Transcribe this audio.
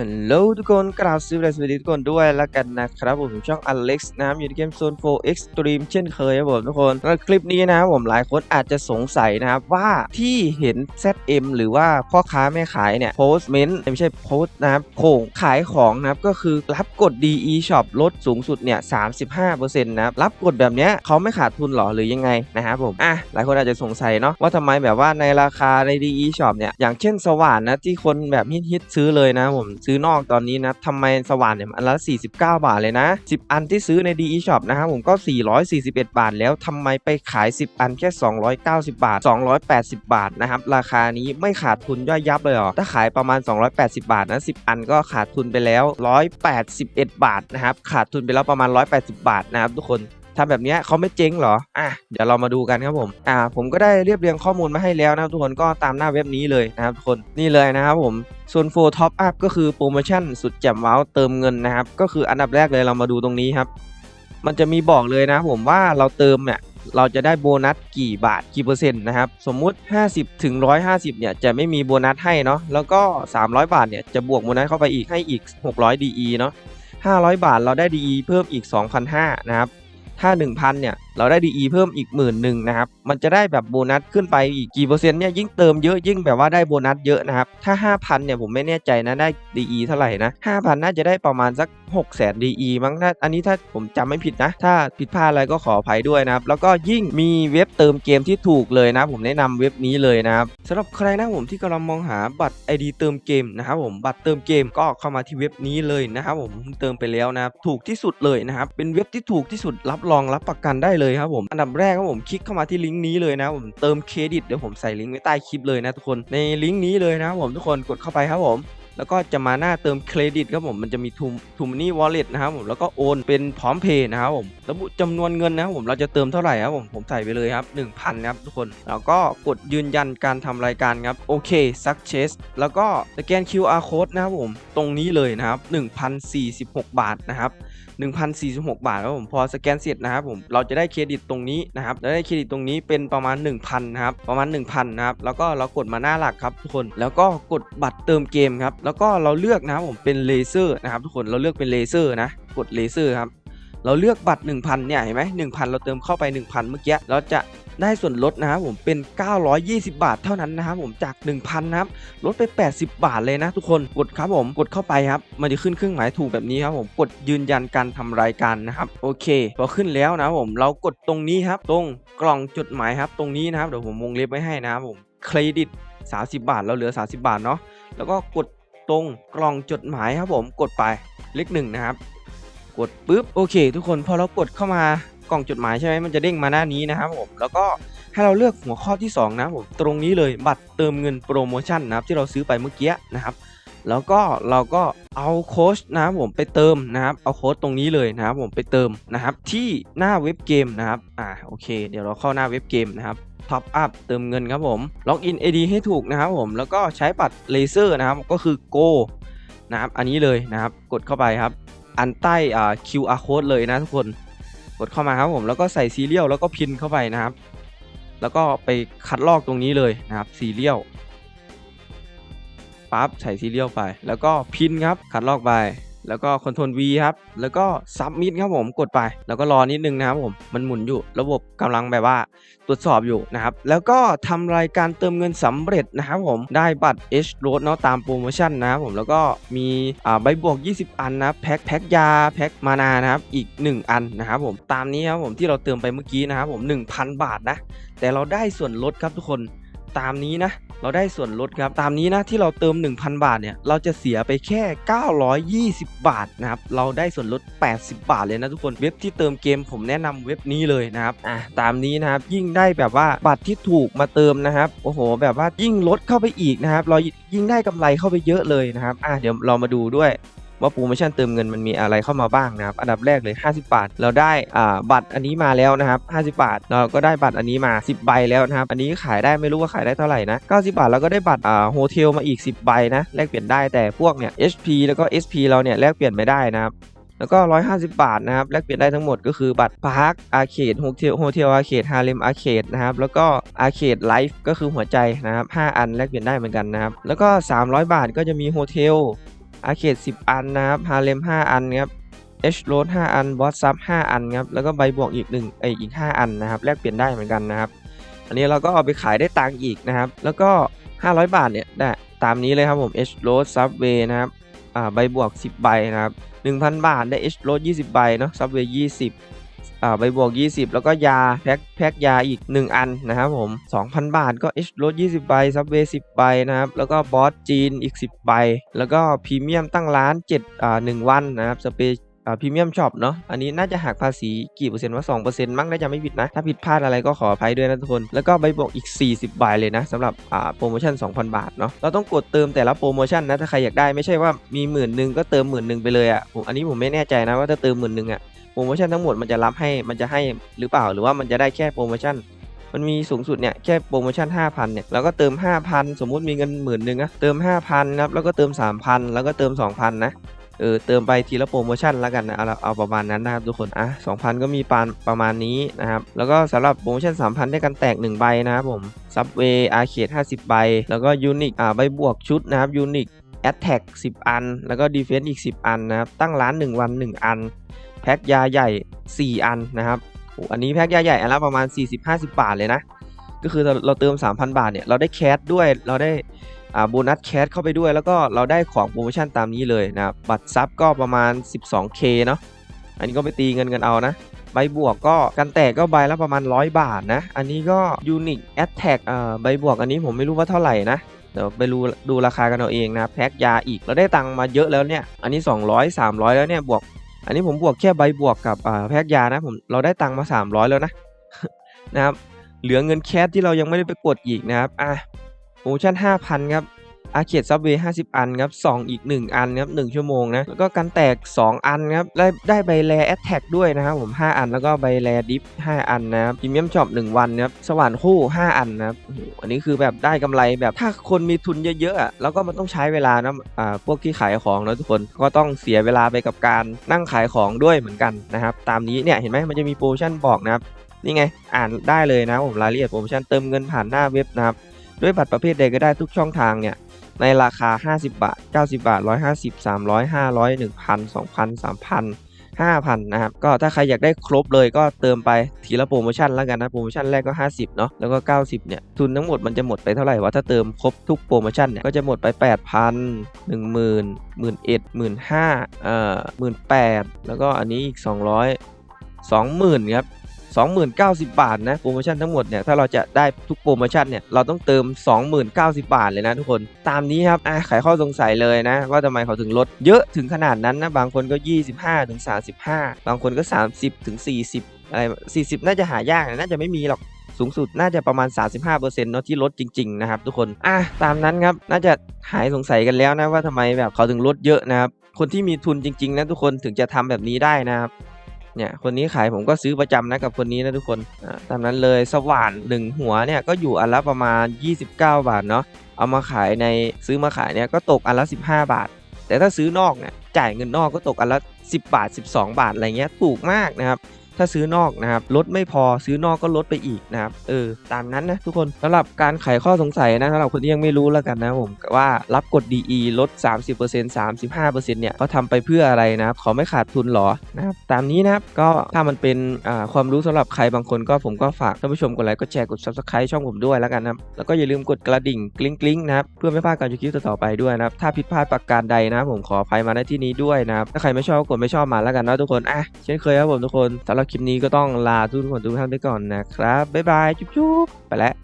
ฮัลโหลทุกคนกราบสวัสดีทุกคนด้วยแล้วกันนะครับผมช่อง Alex นะครับอยู่ในเกม Zone 4 Extreme เช่นเคยครับผมทุกคนแล้วคลิปนี้นะครับผมหลายคนอาจจะสงสัยนะครับว่าที่เห็น ZM หรือว่าพ่อค้าแม่ขายเนี่ยโพสเมนต์ไม่ใช่โพสนะครับโค้งขายของนะครับก็คือรับกด DE Shop ลดสูงสุดเนี่ย35%นะครับรับกดแบบเนี้ยเขาไม่ขาดทุนหรอหรือยังไงนะครับผมอะหลายคนอาจจะสงสัยเนาะว่าทำไมแบบว่าในราคาใน DE Shop เนี่ยอย่างเช่นสว่านนะที่คนแบบฮิตๆซื้อเลยนะผมซื้อนอกตอนนี้นะทำไมสว่านเนี่ยอันละ 49 บาทเลยนะ 10 อันที่ซื้อใน DE Shop นะครับผมก็ 441 บาท แล้วทำไมไปขาย 10 อันแค่ 290 บาท 280 บาทนะครับราคานี้ไม่ขาดทุนย่อยยับเลยหรอถ้าขายประมาณ 280 บาทนะ 10 อันก็ขาดทุนไปแล้ว 181 บาทนะครับขาดทุนไปแล้วประมาณ 180 บาทนะครับทุกคน ทำแบบนี้เขาไม่เจ๊งเหรออะเดี๋ยวเรามาดูกันครับผมอ่าผมก็ได้เรียบเรียงข้อมูลมาให้แล้วนะครับทุกคนก็ตามหน้าเว็บนี้เลยนะครับทุกคนนี่เลยนะครับผมส่วน4 Top Up ก็คือโปรโมชั่นสุดแจ่มว้าวเติมเงินนะครับก็คืออันดับแรกเลยเรามาดูตรงนี้ครับ มันจะมีบอกเลยนะผมว่าเราเติมเนี่ยเราจะได้โบนัสกี่บาทกี่เปอร์เซ็นต์นะครับสมมุติ 50ถึง150เนี่ยจะไม่มีโบนัสให้เนาะแล้วก็ 300 บาทเนี่ยจะบวกโบนัสเข้าไปอีกให้อีก 600 DE เนาะ500 บาทเราได้ DE เพิ่มอีก 2,500นะครับ ถ้า 1,000 เนี่ย เราได้ DE เพิ่มอีกหมื่นหนึ่งนะครับมันจะได้แบบโบนัสขึ้นไปอีกกี่เปอร์เซ็นต์เนี่ยยิ่งเติมเยอะยิ่งแบบว่าได้โบนัสเยอะนะครับถ้า 5,000เนี่ยผมไม่แน่ใจนะได้ DE เท่าไหร่นะ5,000 น่าจะได้ประมาณสัก600,000 DE มั้งถ้าอันนี้ถ้าผมจำไม่ผิดนะ ถ้าผิดพลาดอะไรก็ขออภัยด้วยนะครับแล้วก็ยิ่งมีเว็บเติมเกมที่ถูกเลยนะผมแนะนำเว็บนี้เลยนะครับสำหรับใครนะผมที่กำลังมองหาบัตร ID เติมเกมนะครับผมบัตรเติมเกมก็เข้ามาที่เว็บนี้เลยนะครับผมเติมไปแล้วนะครับถูกที่สุดเลยนะครับเป็นเว็บที่ถูกที่สุดรับรองรับประกันได้เลยครับผม อันดับแรกครับผมคลิกเข้ามาที่ลิงก์นี้เลยนะผมเติมเครดิตเดี๋ยวผมใส่ลิงก์ไว้ใต้คลิปเลยนะทุกคนในลิงก์นี้เลยนะครับผมทุกคนกดเข้าไปครับผม แล้วก็จะมาหน้าเติมเครดิตครับผมมันจะมีทูทูมนี่วอลเล็ตนะครับผมแล้วก็โอนเป็นพร้อมเพย์นะครับผมระบุจำนวนเงินนะครับผมเราจะเติมเท่าไหร่ครับผมผมใส่ไปเลยครับ1,000ครับทุกคนแล้วก็กดยืนยันการทำรายการครับโอเค success แล้วก็สแกน QR code นะครับผมตรงนี้เลยนะครับ1,046 บาทนะครับ1,046 บาทครับผมพอสแกนเสร็จนะครับผมเราจะได้เครดิตตรงนี้นะครับเราได้เครดิตตรงนี้เป็นประมาณ 1,000นะครับประมาณ 1,000นะครับแล้วก็เรากดมาหน้าหลักครับทุกคน แล้วก็กดบัตรเติมเกมครับแล้วก็เราเลือกนะครับผมเป็นเลเซอร์นะครับทุกคนเราเลือกเป็นเลเซอร์นะกดเลเซอร์ครับเราเลือกบัตร 1,000เนี่ยเห็นไหม1,000เราเติมเข้าไป 1,000 เมื่อกี้เราจะได้ส่วนลดนะครับผมเป็น 920 บาทเท่านั้นนะครับผมจาก 1,000นะครับลดไป 80 บาทเลยนะทุกคนกดครับผมกดเข้าไปครับ มันจะขึ้นเครื่องหมายถูกแบบนี้ครับผมกดยืนยันการทำรายการนะครับโอเค พอขึ้นแล้วนะผมเรากดตรงนี้ครับ ตรงกล่องจดหมายครับ ตรงนี้นะครับเดี๋ยวผมวงเล็บไว้ให้นะครับผมเครดิต 30 บาทเราเหลือ 30 บาทเนาะแล้วก็กด ตรงกล่องจดหมายครับผมกดไปเลขหนึ่งนะครับ กดปุ๊บโอเค ทุกคนพอเรากดเข้ามากล่องจดหมายใช่ไหมมันจะเด้งมาหน้านี้นะครับผมแล้วก็ให้เราเลือกหัวข้อที่ 2 นะผมตรงนี้เลยบัตรเติมเงินโปรโมชั่นนะครับที่เราซื้อไปเมื่อกี้นะครับ แล้วก็เราก็เอาโค้ชนะครับผมไปเติมนะครับ เอาโค้ชตรงนี้เลยนะครับผมไปเติมนะครับที่หน้าเว็บเกมนะครับอ่าโอเค เดี๋ยวเราเข้าหน้าเว็บเกมนะครับ ท็อปอัพเติมเงินครับผมล็อกอิน ID ให้ถูกนะครับผมแล้วก็ใช้บัตรเลเซอร์นะครับก็คือ Go นะครับอันนี้เลยนะครับกดเข้าไปครับ อันใต้อ่า QR code เลยนะทุกคนกดเข้ามาครับผมแล้วก็ใส่ซีเรียลแล้วก็พินเข้าไปนะครับ แล้วก็ไปคัดลอกตรงนี้เลยนะครับซีเรียลปั๊บใส่ซีเรียลไป แล้วก็พินครับคัดลอกไป แล้วก็คอนโทรล V ครับ แล้วก็ซับมิดครับผมกดไป แล้วก็รอนิดนึงนะครับผม มันหมุนอยู่ ระบบกำลังแบบว่าตรวจสอบอยู่นะครับ แล้วก็ทำรายการเติมเงินสำเร็จนะครับผม ได้บัตร H Road เนาะตามโปรโมชั่นนะครับผม แล้วก็มีอ่าใบบวก 20 อันนะแพ็คแพ็คยาแพ็คมานานะครับ อีก 1 อันนะครับผม ตามนี้ครับผมที่เราเติมไปเมื่อกี้นะครับผม 1,000 บาทนะ แต่เราได้ส่วนลดครับทุกคน ตามนี้นะ เราได้ส่วนลดครับ ตามนี้นะที่เราเติม 1,000 บาทเนี่ย เราจะเสียไปแค่ 920 บาทนะครับ เราได้ส่วนลด 80 บาทเลยนะทุกคน เว็บที่เติมเกมผมแนะนำเว็บนี้เลยนะครับ อะตามนี้นะครับ ยิ่งได้แบบว่าบัตรที่ถูกมาเติมนะครับ โอ้โห แบบว่ายิ่งลดเข้าไปอีกนะครับ เรายิ่งได้กำไรเข้าไปเยอะเลยนะครับ อะเดี๋ยวเรามาดูด้วย ว่าโปรโมชั่นเติมเงินมันมีอะไรเข้ามาบ้างนะครับอันดับแรกเลย 50 บาท เราได้อ่าบัตรอันนี้มาแล้วนะครับ 50 บาท เราก็ได้บัตรอันนี้มา 10 ใบแล้วนะครับอันนี้ขายได้ไม่รู้ว่าขายได้เท่าไหร่นะ90 บาทเราก็ได้บัตรอ่าโฮเทลมาอีก 10 ใบนะแลกเปลี่ยนได้แต่พวกเนี่ย HP แล้วก็ SP เราเนี่ยแลกเปลี่ยนไม่ได้นะครับแล้วก็ 150 บาทนะครับ แลกเปลี่ยนได้ทั้งหมดก็คือบัตรพาร์คอาร์เคดโฮเทลโฮเทลอาร์เคดฮาเลมอาร์เคดนะครับ แล้วก็อาร์เคดไลฟ์ก็คือหัวใจนะครับ 5 อันแลกเปลี่ยนได้เหมือนกันนะครับ แล้วก็ 300 บาทก็จะมีโฮเทล อาเขต10 อันนะครับฮาเลม5 อันครับเอชโรด5อันบอสซับ5อันครับแล้วก็ใบบวกอีก1ไออีก 5 อันนะครับแลกเปลี่ยนได้เหมือนกันนะครับ อันนี้เราก็เอาไปขายได้ตังค์อีกนะครับ แล้วก็ 500 บาทเนี่ยได้ตามนี้เลยครับผม H road subway นะครับอ่าใบบวก 10 ใบนะครับ 1,000 บาทได้ H road 20 ใบเนาะ subway 20 อ่าใบบวก 20 แล้วก็ยาแพ็คแพ็คยาอีก 1 อันนะครับผม 2,000 บาทก็เอชลด 20 ใบ ซับเวย์10 ใบนะครับ แล้วก็บอสจีนอีก 10 ใบ แล้วก็พรีเมียมตั้งร้าน7อ่า1วันนะครับสเป พรีเมียมช็อปเนาะอันนี้น่าจะหักภาษีกี่เปอร์เซ็นต์ว่า2%มั้งน่าจะไม่ผิดนะ ถ้าผิดพลาดอะไรก็ขออภัยด้วยนะทุกคน แล้วก็ใบบวกอีก 40ใบเลยนะสำหรับอ่าโปรโมชั่น 2,000 บาทเนาะเราต้องกดเติมแต่ละโปรโมชั่นนะถ้าใครอยากได้ไม่ใช่ว่ามีหมื่นหนึ่งก็เติมหมื่นหนึ่งไปเลยอะ่ะผมอันนี้ผมไม่แน่ใจนะว่าถ้าเติมหมื่นหนึ่งอะโปรโมชั่นทั้งหมดมันจะรับให้มันจะให้หรือเปล่าหรือว่ามันจะได้แค่โปรโมชั่นมันมีสูงสุดเนี่ยแค่โปรโมชั่น 5,000เนี่ยเราก็เติม 5,000 สมมุติมีเงินหมื่นหนึ่งนะเติม 5,000ครับแล้วก็เติม 3,000 แล้วก็เติม 2,000 นะ เออเติมไปทีละโปรโมชั่นแล้วกันนะเอาเอาประมาณนั้นนะครับทุกคนอะ2,000 ก็มีปานประมาณนี้นะครับแล้วก็สำหรับโปรโมชั่น 3,000 ได้กันแตก 1 ใบนะครับผมซับเวย์อาร์เคด50 ใบ แล้วก็ยูนิคอ่าใบบวกชุดนะครับยูนิคแอตแทก10 อัน แล้วก็ดีเฟนซ์อีก 10 อันนะครับตั้งร้าน 1 วัน 1 อัน แพ็คยาใหญ่ 4 อันนะครับอ้อันนี้แพ็คยาใหญ่อันละประมาณ 40-50 บาทเลยนะ ก็คือเราเติม 3,000 บาทเนี่ยเราได้แคสด้วยเราได้อ่าโบนัสแคสเข้าไปด้วย แล้วก็เราได้ของโปรโมชั่นตามนี้เลยนะบัตรซับก็ประมาณ 12k เนาะอันนี้ก็ไปตีเงินกันเอานะใบบวกก็กันแตกก็ใบละประมาณ 100 บาทนะ อันนี้ก็ Unique Attack อ่าใบบวกอันนี้ผมไม่รู้ว่าเท่าไหร่นะเดี๋ยวไปดูดูราคากันเอาเองนะแพ็คยาอีกเราได้ตังค์มาเยอะแล้วเนี่ยอันนี้ 200 300 แล้วเนี่ยบวก อันนี้ผมบวกแค่ใบบวกกับแพ็คยานะผมเราได้ตังค์มา 300 แล้วนะนะครับ เหลือเงินแคสที่เรายังไม่ได้ไปกดอีกนะครับ อะโปรโมชั่น 5,000 ครับอาเขตซับเวย์50 อันครับ2อีก 1 อันครับ1ชั่วโมงนะ แล้วก็กันแตก 2 อันครับ ได้ได้ใบแลแอตแทกด้วยนะครับผม 5 อันแล้วก็ใบแลดิฟ 5 อันนะครับพรีเมียมช็อป1วันครับ สว่านคู่ 5 อันนะครับอันนี้คือแบบได้กำไรแบบถ้าคนมีทุนเยอะๆอะแล้วก็มันต้องใช้เวลานะอ่าพวกที่ขายของนะทุกคนก็ต้องเสียเวลาไปกับการนั่งขายของด้วยเหมือนกันนะครับ ตามนี้เนี่ยเห็นไหมมันจะมีโปรโมชั่นบอกนะครับ นี่ไง อ่านได้เลยนะผมรายละเอียดโปรโมชั่นเติมเงินผ่านหน้าเว็บนะครับ ด้วยบัตรประเภทใดก็ได้ทุกช่องทางเนี่ยในราคา 50 บาท 90 บาท 150 300 500 1,000 2,000 3,000 5,000 นะครับ ก็ถ้าใครอยากได้ครบเลยก็เติมไปทีละโปรโมชั่นแล้วกันนะ โปรโมชั่นแรกก็ 50 เนาะ แล้วก็ 90 เนี่ย ทุนทั้งหมดมันจะหมดไปเท่าไหร่วะ ถ้าเติมครบทุกโปรโมชั่นเนี่ย ก็จะหมดไป 8,000 10,000 11,000 15,000เอ่อ18,000 แล้วก็อันนี้อีก 200 20,000 ครับ 20,090 บาทนะโปรโมชั่นทั้งหมดเนี่ยถ้าเราจะได้ทุกโปรโมชั่นเนี่ยเราต้องเติม 20,090 บาทเลยนะทุกคนตามนี้ครับอะไขข้อสงสัยเลยนะ ว่าทำไมเขาถึงลดเยอะถึงขนาดนั้นนะบางคนก็ 25ถึง35 บางคนก็ 30ถึง40 อะไร 40 น่าจะหายากน่าจะไม่มีหรอกสูงสุดน่าจะประมาณ 35%เนาะที่ลดจริง ๆ นะครับทุกคนอะตามนั้นครับน่าจะหายสงสัยกันแล้วนะว่าทำไมแบบเขาถึงลดเยอะนะครับคนที่มีทุนจริง ๆ นะทุกคนถึงจะทำแบบนี้ได้นะครับ เนี่ยคนนี้ขายผมก็ซื้อประจำนะกับคนนี้นะทุกคนอ่าตามนั้นเลยสว่านหนึ่งหัวเนี่ยก็อยู่อันละประมาณ 29 บาทเนาะเอามาขายในซื้อมาขายเนี่ยก็ตกอันละ 15 บาท แต่ถ้าซื้อนอกเนี่ยจ่ายเงินนอกก็ตกอันละ 10 บาท 12 บาทอะไรเงี้ยถูกมากนะครับ ถ้าซื้อนอกนะครับลดไม่พอซื้อนอกก็ลดไปอีกนะครับเออตามนั้นนะทุกคนสำหรับการไขข้อสงสัยนะสำหรับคนที่ยังไม่รู้แล้วกันนะผมว่ารับกด DE ลด 30% 35%เนี่ยเขาทำไปเพื่ออะไรนะครับเขาไม่ขาดทุนหรอนะครับตามนี้นะครับก็ถ้ามันเป็นความรู้สำหรับใครบางคนก็ผมก็ฝากท่านผู้ชมกดไลค์กดแชร์กด subscribe ช่องผมด้วยแล้วกันนะครับแล้วก็อย่าลืมกดกระดิ่งกริ๊งกริ๊งนะครับเพื่อไม่พลาดการดูคลิปต่อไปด้วยนะครับถ้าผิดพลาดประการใดนะผมขออภัยมาณที่นี้ด้วยนะครับถ้าใครไม่ชอบกดไม่ชอบมาแล้วกันนะทุกคนอะเช่นเคยครับผมทุกคนสำหรับคลิปนี้ก็ต้องลาทุกคนทุกท่านไปก่อนนะครับ บ๊ายบาย จุ๊บๆ ไปแล้ว